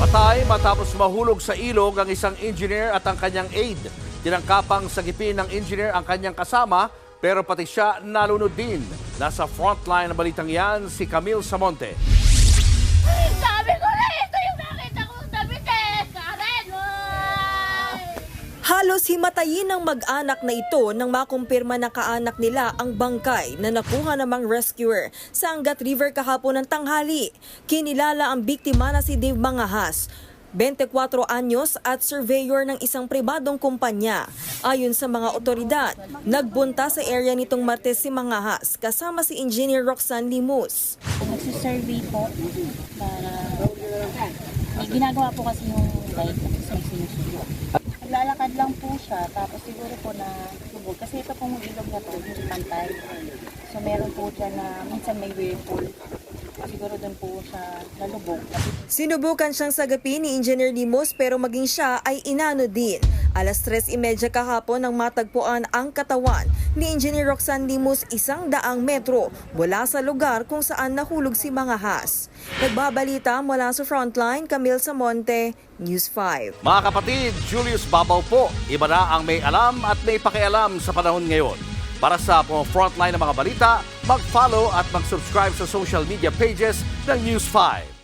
Patay matapos mahulog sa ilog ang isang engineer at ang kanyang aide. Tinangkapang sagipin ng engineer ang kanyang kasama pero pati siya nalunod din. Nasa frontline ng balitang yan si Camille Samonte. Halos himatayin ng mag-anak na ito nang makumpirma na kaanak nila ang bangkay na nakuha namang rescuer sa Angat River kahapon ng tanghali. Kinilala ang biktima na si Dave Mangahas. 24 anyos at surveyor ng isang pribadong kumpanya. Ayon sa mga otoridad, nagbunta sa area nitong Martes si Mangahas kasama si Engineer Roxanne Limus. Nagsisurvey po para may ginagawa po kasi yung guide sa sinusunod. Naglalakad lang po siya tapos siguro po na lubog kasi ito pong ilog na to hindi pantay. So meron po dyan na minsan may whirlpool. Siguro doon po siya nalubog. Sinubukan siyang sagapin ni Engineer Limos pero maging siya ay inano din. Alas 3.30 kahapon nang matagpuan ang katawan ni Engineer Roxanne Limos isang daang metro mula sa lugar kung saan nahulog si Mangahas. Nagbabalita mula sa frontline, Camille Samonte, News 5. Mga kapatid, Julius Babaw po. Iba na ang may alam at may pakialam sa panahon ngayon. Para sa mga frontline ng mga balita, mag-follow at mag-subscribe sa social media pages ng News 5.